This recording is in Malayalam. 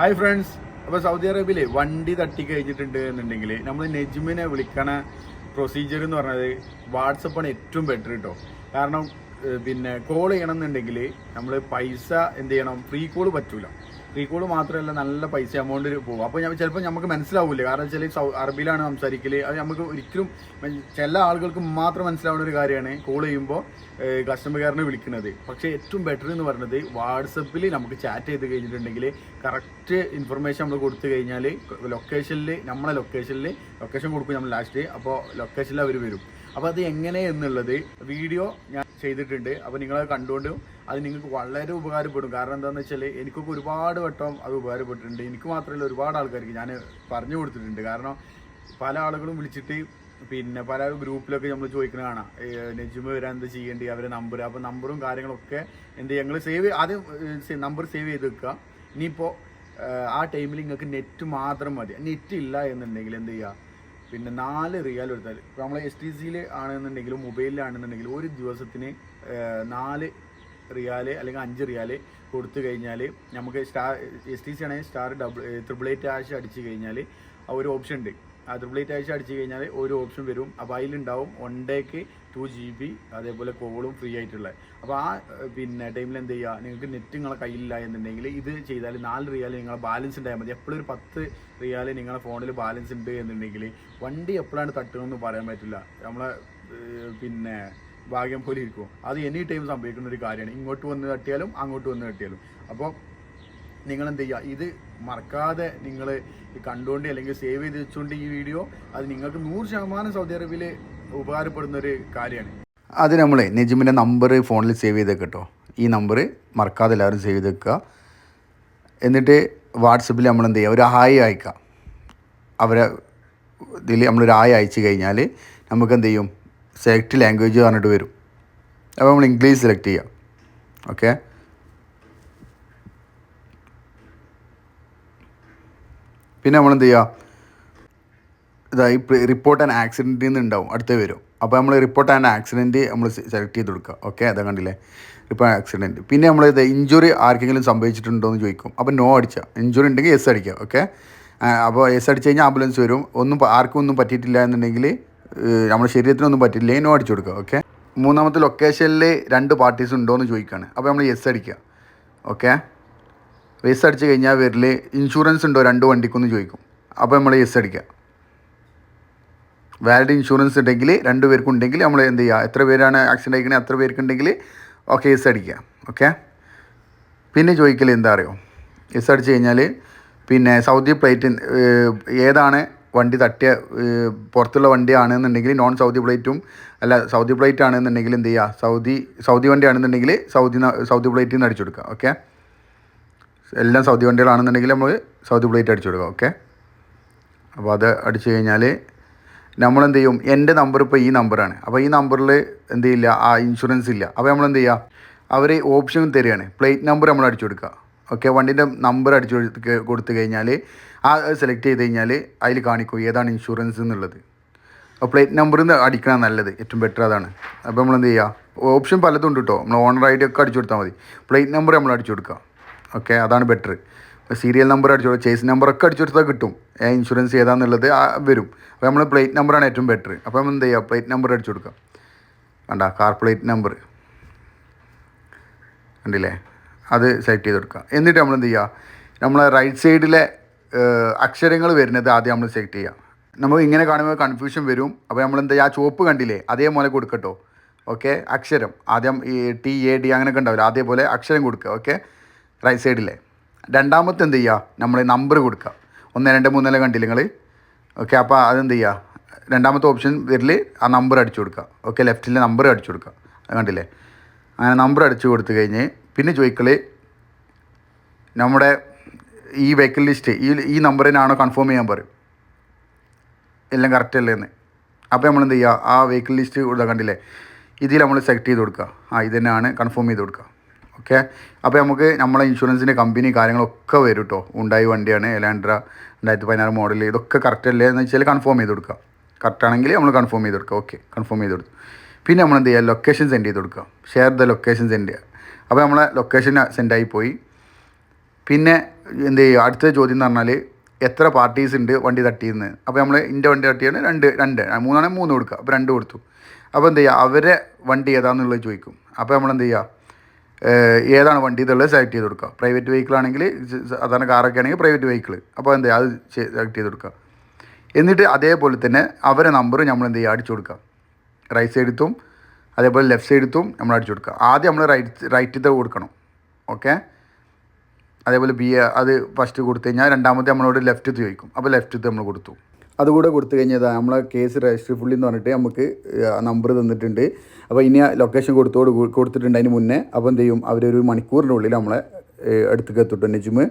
ഹായ് ഫ്രണ്ട്സ് അപ്പോൾ സൗദി അറേബ്യയിലെ വണ്ടി തട്ടി കഴിഞ്ഞിട്ടുണ്ട് എന്നുണ്ടെങ്കിൽ നമ്മൾ നെജ്മിനെ വിളിക്കണ പ്രൊസീജിയർ എന്ന് പറഞ്ഞത് വാട്സപ്പാണ് ഏറ്റവും ബെറ്റർ കേട്ടോ കാരണം പിന്നെ കോൾ ചെയ്യണം എന്നുണ്ടെങ്കിൽ നമ്മൾ പൈസ എന്ത് ചെയ്യണം? ഫ്രീ കോൾ പറ്റൂല. ഫ്രീ കോൾ മാത്രമല്ല നല്ല പൈസ എമൗണ്ട് പോകും. അപ്പോൾ ഞാൻ ചിലപ്പോൾ നമുക്ക് മനസ്സിലാവില്ല? കാരണം വെച്ചാൽ അറബിയിലാണ് സംസാരിക്കൽ അത് നമുക്ക് ഒരിക്കലും ചില ആളുകൾക്ക് മാത്രം മനസ്സിലാവുന്ന ഒരു കാര്യമാണ് കോൾ ചെയ്യുമ്പോൾ കസ്റ്റമർ കെയറിനെ വിളിക്കുന്നത്. പക്ഷേ ഏറ്റവും ബെറ്റർ എന്ന് പറയുന്നത് വാട്സപ്പിൽ നമുക്ക് ചാറ്റ് ചെയ്ത് കഴിഞ്ഞിട്ടുണ്ടെങ്കിൽ കറക്റ്റ് ഇൻഫർമേഷൻ നമ്മൾ കൊടുത്തു കഴിഞ്ഞാൽ ലൊക്കേഷനിൽ നമ്മളെ ലൊക്കേഷനിൽ ലൊക്കേഷൻ കൊടുക്കും നമ്മൾ ലാസ്റ്റ് അപ്പോൾ ലൊക്കേഷനിൽ അവർ വരും. അപ്പോൾ അത് എങ്ങനെ എന്നുള്ളത് വീഡിയോ ഞാൻ ചെയ്തിട്ടുണ്ട്. അപ്പോൾ നിങ്ങളത് കണ്ടുകൊണ്ടും അത് നിങ്ങൾക്ക് വളരെ ഉപകാരപ്പെടും. കാരണം എന്താണെന്ന് വെച്ചാൽ എനിക്കൊക്കെ ഒരുപാട് വട്ടം അത് ഉപകാരപ്പെട്ടിട്ടുണ്ട്. എനിക്ക് മാത്രമല്ല ഒരുപാട് ആൾക്കാർക്ക് ഞാൻ പറഞ്ഞു കൊടുത്തിട്ടുണ്ട്. കാരണം പല ആളുകളും വിളിച്ചിട്ട് പിന്നെ പല ഗ്രൂപ്പിലൊക്കെ നമ്മൾ ചോദിക്കുന്ന കാണാം. നെജുമ വരാൻ എന്താ ചെയ്യേണ്ടി അവരെ നമ്പർ അപ്പോൾ നമ്പറും കാര്യങ്ങളൊക്കെ എന്ത് ഞങ്ങൾ സേവ് ആദ്യം നമ്പർ സേവ് ചെയ്ത് വെക്കുക. ഇനിയിപ്പോൾ ആ ടൈമിൽ നിങ്ങൾക്ക് നെറ്റ് മാത്രം മതി. നെറ്റ് ഇല്ല എന്നുണ്ടെങ്കിൽ എന്ത് ചെയ്യുക പിന്നെ നാല് റിയാൽ എടുത്താൽ. ഇപ്പോൾ നമ്മൾ എസ് ടി സിയിൽ ആണെന്നുണ്ടെങ്കിലും മൊബൈലിലാണെന്നുണ്ടെങ്കിലും ഒരു ദിവസത്തിന് നാല് റിയാൽ അല്ലെങ്കിൽ അഞ്ച് റിയാൽ കൊടുത്തു കഴിഞ്ഞാൽ നമുക്ക് സ്റ്റാർ എസ് ടി സി ആണെങ്കിൽ സ്റ്റാർ ഡബിൾ ത്രിബിൾ എയ്റ്റ് ആഴ്ച അടിച്ച് കഴിഞ്ഞാൽ ഒരു ഓപ്ഷൻ ഉണ്ട്. ആ ത്രിബിൾ എയ്റ്റ് ആഴ്ച അടിച്ച് കഴിഞ്ഞാൽ ഒരു ഓപ്ഷൻ വരും. അപ്പോൾ അതിലുണ്ടാവും വൺ ഡേക്ക് ടു ജി ബി അതേപോലെ കോളും ഫ്രീ ആയിട്ടുള്ളത് അപ്പോൾ ആ പിന്നെ ടൈമിൽ എന്ത് ചെയ്യുക നിങ്ങൾക്ക് നെറ്റ് നിങ്ങളെ കയ്യിലില്ല എന്നുണ്ടെങ്കിൽ ഇത് ചെയ്താൽ നാല് റിയാൽ നിങ്ങളെ ബാലൻസ് ഉണ്ടായാൽ മതി. എപ്പോഴും ഒരു പത്ത് റിയാൽ നിങ്ങളെ ഫോണിൽ ബാലൻസ് ഉണ്ട് എന്നുണ്ടെങ്കിൽ വണ്ടി എപ്പോഴാണ് തട്ടുകയെന്ന് പറയാൻ പറ്റില്ല. നമ്മളെ പിന്നെ ഭാഗ്യം പോലെ ഇരിക്കും. അത് എനി ടൈം സംഭവിക്കുന്ന ഒരു കാര്യമാണ്. ഇങ്ങോട്ട് വന്ന് തട്ടിയാലും അങ്ങോട്ട് വന്ന് തട്ടിയാലും. അപ്പോൾ നിങ്ങൾ എന്ത് ചെയ്യുക ഇത് മറക്കാതെ നിങ്ങൾ കണ്ടുകൊണ്ട് അല്ലെങ്കിൽ സേവ് ചെയ്ത് വെച്ചുകൊണ്ട് ഈ വീഡിയോ അത് നിങ്ങൾക്ക് നൂറ് ശതമാനം സൗദി അറേബ്യയിൽ ഉപകാരപ്പെടുന്ന ഒരു കാര്യമാണ്. അത് നമ്മൾ നെജിമിന്റെ നമ്പർ ഫോണിൽ സേവ് ചെയ്ത് കേട്ടോ. ഈ നമ്പർ മറക്കാതെ എല്ലാവരും സേവ് ചെയ്ത് വെക്കുക എന്നിട്ട് വാട്സപ്പിൽ നമ്മൾ എന്ത് ചെയ്യുക ഒരു ഹായ് അയക്കുക അവരെ ഇതിൽ നമ്മളൊരു ഹായ് അയച്ചു കഴിഞ്ഞാൽ നമുക്ക് എന്ത് ചെയ്യും? സെലക്ട് ലാംഗ്വേജ് പറഞ്ഞിട്ട് വരും. അപ്പോൾ നമ്മൾ ഇംഗ്ലീഷ് സെലക്ട് ചെയ്യാം. ഓക്കെ? പിന്നെ നമ്മൾ എന്ത് ചെയ്യുക ഇതായി റിപ്പോർട്ട് ആൻഡ് ആക്സിഡന്റിൽ നിന്ന് ഉണ്ടാവും അടുത്ത് വരും. അപ്പോൾ നമ്മൾ റിപ്പോർട്ട് ആൻഡ് ആക്സിഡന്റ് നമ്മൾ സെലക്ട് ചെയ്ത് കൊടുക്കുക. ഓക്കെ അതാ കണ്ടില്ലേ? റിപ്പോർട്ട് ആക്സിഡന്റ് പിന്നെ നമ്മൾ ഇത് ഇഞ്ചുറി ആർക്കെങ്കിലും സംഭവിച്ചിട്ടുണ്ടോ എന്ന് ചോദിക്കും. അപ്പോൾ നോ അടിക്കുക ഇഞ്ചുറി ഉണ്ടെങ്കിൽ എസ് അടിക്കുക. ഓക്കെ അപ്പോൾ എസ് അടിച്ച് കഴിഞ്ഞാൽ ആംബുലൻസ് വരും. ഒന്നും ആർക്കും ഒന്നും പറ്റിയിട്ടില്ല എന്നുണ്ടെങ്കിൽ നമ്മുടെ ശരീരത്തിനൊന്നും പറ്റിയില്ലെങ്കിൽ നോ അടിച്ചു കൊടുക്കുക. ഓക്കെ മൂന്നാമത്തെ ലൊക്കേഷനിൽ രണ്ട് പാർട്ടീസ് ഉണ്ടോ എന്ന് ചോദിക്കുകയാണ് അപ്പോൾ നമ്മൾ എസ് അടിക്കുക. ഓക്കെ എസ് അടിച്ച് കഴിഞ്ഞാൽ വരിൽ ഇൻഷുറൻസ് ഉണ്ടോ രണ്ട് വണ്ടിക്കൊന്ന് ചോദിക്കും. അപ്പോൾ നമ്മൾ എസ് അടിക്കുക. വാലിഡ് ഇൻഷുറൻസ് ഉണ്ടെങ്കിൽ രണ്ട് പേർക്കുണ്ടെങ്കിൽ നമ്മൾ എന്ത് ചെയ്യുക എത്ര പേരാണ് ആക്സിഡന്റ് ആയിക്കണേ അത്ര പേർക്കുണ്ടെങ്കിൽ ഓക്കെ എസ് അടിക്കുക. ഓക്കെ പിന്നെ ചോദിക്കൽ എന്താ അറിയോ? എസ് അടിച്ച് കഴിഞ്ഞാൽ പിന്നെ സൗദി പ്ലേറ്റ് ഏതാണ് വണ്ടി തട്ടിയ പുറത്തുള്ള വണ്ടിയാണെന്നുണ്ടെങ്കിൽ നോൺ സൗദി പ്ലേറ്റും അല്ല സൗദി പ്ലേറ്റ് ആണെന്നുണ്ടെങ്കിൽ എന്ത് ചെയ്യുക സൗദി സൗദി വണ്ടിയാണെന്നുണ്ടെങ്കിൽ സൗദി സൗദി പ്ലേറ്റിൽ നിന്ന് അടിച്ചു കൊടുക്കുക. ഓക്കെ എല്ലാം സൗദി വണ്ടികളാണെന്നുണ്ടെങ്കിൽ നമ്മൾ സൗദി പ്ലേറ്റ് അടിച്ചു കൊടുക്കുക. ഓക്കെ അപ്പോൾ അത് അടിച്ചു കഴിഞ്ഞാൽ നമ്മളെന്ത് ചെയ്യും എന്റെ നമ്പർ ഇപ്പോൾ ഈ നമ്പറാണ് അപ്പോൾ ഈ നമ്പറിൽ എന്ത് ചെയ്യില്ല ആ ഇൻഷുറൻസ് ഇല്ല. അപ്പോൾ നമ്മൾ എന്ത് ചെയ്യുക അവർ ഓപ്ഷൻ തരികയാണ്. പ്ലേറ്റ് നമ്പർ നമ്മൾ അടിച്ചു കൊടുക്കുക ഓക്കെ വണ്ടിന്റെ നമ്പർ അടിച്ചു കൊടുത്ത് കഴിഞ്ഞാൽ ആ സെലക്ട് ചെയ്ത് കഴിഞ്ഞാൽ അതിൽ കാണിക്കും ഏതാണ് ഇൻഷുറൻസ് എന്നുള്ളത്. അപ്പോൾ പ്ലേറ്റ് നമ്പർ അടിക്കണം നല്ലത്. ഏറ്റവും ബെറ്റർ അതാണ്. അപ്പോൾ നമ്മൾ എന്ത് ചെയ്യുക ഓപ്ഷൻ പലതും ഉണ്ട് കേട്ടോ നമ്മൾ ഓണർ ഐ ഡി ഒക്കെ അടിച്ചു കൊടുത്താൽ മതി. പ്ലേറ്റ് നമ്പർ നമ്മൾ അടിച്ചു കൊടുക്കുക ഓക്കെ അതാണ് ബെറ്റർ സീരിയൽ നമ്പർ അടിച്ചു ചേസ് നമ്പറൊക്കെ അടിച്ചു കൊടുത്താൽ കിട്ടും. ഇൻഷുറൻസ് ഏതാന്നുള്ളത് വരും. അപ്പോൾ നമ്മൾ പ്ലേറ്റ് നമ്പറാണ് ഏറ്റവും ബെറ്റർ അപ്പോൾ നമ്മൾ എന്ത് ചെയ്യുക പ്ലേറ്റ് നമ്പർ അടിച്ചു കൊടുക്കാം. കണ്ട കാർ പ്ലേറ്റ് നമ്പർ കണ്ടില്ലേ? അത് സെലക്ട് ചെയ്ത് കൊടുക്കുക എന്നിട്ട് നമ്മൾ എന്ത് ചെയ്യുക നമ്മളെ റൈറ്റ് സൈഡിലെ അക്ഷരങ്ങൾ വരുന്നത് ആദ്യം നമ്മൾ സെലക്ട് ചെയ്യുക നമ്മൾ ഇങ്ങനെ കാണുമ്പോൾ കൺഫ്യൂഷൻ വരും. അപ്പോൾ നമ്മൾ എന്താ ആ ചുവപ്പ് കണ്ടില്ലേ? അതേപോലെ കൊടുക്കട്ടോ. ഓക്കെ? അക്ഷരം. ആദ്യം ഈ ടി എ ഡി അങ്ങനെയൊക്കെ ഉണ്ടാവില്ല? അതേപോലെ അക്ഷരം കൊടുക്കുക. ഓക്കെ? റൈറ്റ് സൈഡിലെ രണ്ടാമത്തെ എന്ത് ചെയ്യുക നമ്മൾ നമ്പർ കൊടുക്കുക. ഒന്ന് രണ്ട് മൂന്നെല്ലാം കണ്ടില്ല നിങ്ങൾ ഓക്കെ അപ്പോൾ അതെന്ത് ചെയ്യുക രണ്ടാമത്തെ ഓപ്ഷൻ പേരിൽ ആ നമ്പർ അടിച്ചു കൊടുക്കുക. ഓക്കെ ലെഫ്റ്റിലെ നമ്പർ അടിച്ചു കൊടുക്കുക. അത് കണ്ടില്ലേ? അങ്ങനെ നമ്പർ അടിച്ചു കൊടുത്തു കഴിഞ്ഞ് പിന്നെ ചോദിക്കൽ നമ്മുടെ ഈ വെഹിക്കിൾ ലിസ്റ്റ് ഈ ഈ നമ്പറിനാണോ കൺഫേം ചെയ്യാൻ പറയും. എല്ലാം കറക്റ്റ് അല്ലേ എന്ന്. അപ്പോൾ നമ്മൾ എന്ത് ചെയ്യുക ആ വെഹിക്കിൾ ലിസ്റ്റ് കൊടുക്കാൻ കണ്ടില്ലേ? ഇതിൽ നമ്മൾ സെലക്ട് ചെയ്ത് കൊടുക്കുക. ആ ഇത് തന്നെയാണ് കൺഫേം ചെയ്ത് കൊടുക്കുക. ഓക്കെ? അപ്പോൾ നമുക്ക് നമ്മളെ ഇൻഷുറൻസിന്റെ കമ്പനി കാര്യങ്ങളൊക്കെ വരും കേട്ടോ ഉണ്ടായി വണ്ടിയാണ് എലാൻഡ്ര രണ്ടായിരത്തി പതിനാറ് മോഡൽ ഇതൊക്കെ കറക്റ്റ് അല്ലേ? എന്ന് വെച്ചാൽ കൺഫേം ചെയ്ത് കൊടുക്കാം. കറക്റ്റ് ആണെങ്കിൽ നമ്മൾ കൺഫേം ചെയ്ത് കൊടുക്കുക ഓക്കെ കൺഫേം ചെയ്ത് കൊടുത്തു. പിന്നെ നമ്മൾ എന്ത് ചെയ്യുക ലൊക്കേഷൻ സെൻഡ് ചെയ്ത് കൊടുക്കുക ഷെയർ ദ ലൊക്കേഷൻ സെൻഡ് ചെയ്യുക അപ്പോൾ നമ്മളെ ലൊക്കേഷൻ സെൻഡായി പോയി. പിന്നെ എന്ത് ചെയ്യുക അടുത്ത ചോദ്യം എന്ന് പറഞ്ഞാൽ എത്ര പാർട്ടീസ് ഉണ്ട് വണ്ടി തട്ടിയെന്ന് അപ്പോൾ നമ്മൾ എന്റെ വണ്ടി തട്ടിയാണ് രണ്ട് രണ്ട്. മൂന്നാണെങ്കിൽ മൂന്ന് കൊടുക്കുക അപ്പോൾ രണ്ട് കൊടുത്തു. അപ്പോൾ എന്ത് ചെയ്യുക അവരെ വണ്ടി ഏതാണെന്നുള്ളത് ചോദിക്കും. അപ്പോൾ നമ്മൾ എന്ത് ചെയ്യുക ഏതാണ് വണ്ടി എന്നുള്ളത് സെലക്ട് ചെയ്ത് കൊടുക്കുക. പ്രൈവറ്റ് വെഹിക്കിൾ ആണെങ്കിൽ സാധാരണ കാറൊക്കെ ആണെങ്കിൽ പ്രൈവറ്റ് വെഹിക്കിൾ അപ്പോൾ എന്ത് അത് സെലക്ട് ചെയ്ത് കൊടുക്കുക. എന്നിട്ട് അതേപോലെ തന്നെ അവരെ നമ്പർ നമ്മൾ എന്ത് ചെയ്യുക? അടിച്ചു കൊടുക്കുക. റൈറ്റ് സൈഡത്തും അതേപോലെ ലെഫ്റ്റ് സൈഡത്തും നമ്മൾ അടിച്ചു കൊടുക്കുക. ആദ്യം നമ്മൾ റൈറ്റ് റൈറ്റത്തെ കൊടുക്കണം. ഓക്കെ അതേപോലെ ബി അത് ഫസ്റ്റ് കൊടുത്തു കഴിഞ്ഞാൽ രണ്ടാമത്തെ നമ്മളോട് ലെഫ്റ്റ് ചോദിക്കും. അപ്പോൾ ലെഫ്റ്റ് നമ്മൾ കൊടുത്തു. അതുകൂടെ കൊടുത്തു കഴിഞ്ഞാൽ നമ്മളെ കേസ് രജിസ്റ്റർ ഫുള്ളി എന്ന് പറഞ്ഞിട്ട് നമുക്ക് നമ്പർ തന്നിട്ടുണ്ട്. അപ്പോൾ ഇനി ലൊക്കേഷൻ കൊടുത്തോട് കൊടുത്തിട്ടുണ്ട് അതിന് മുന്നേ. അപ്പോൾ എന്ത് ചെയ്യും? അവരൊരു മണിക്കൂറിന്റെ ഉള്ളിൽ നമ്മളെ അടുത്തേക്ക് എത്തിട്ടുണ്ട് നെജുമ്.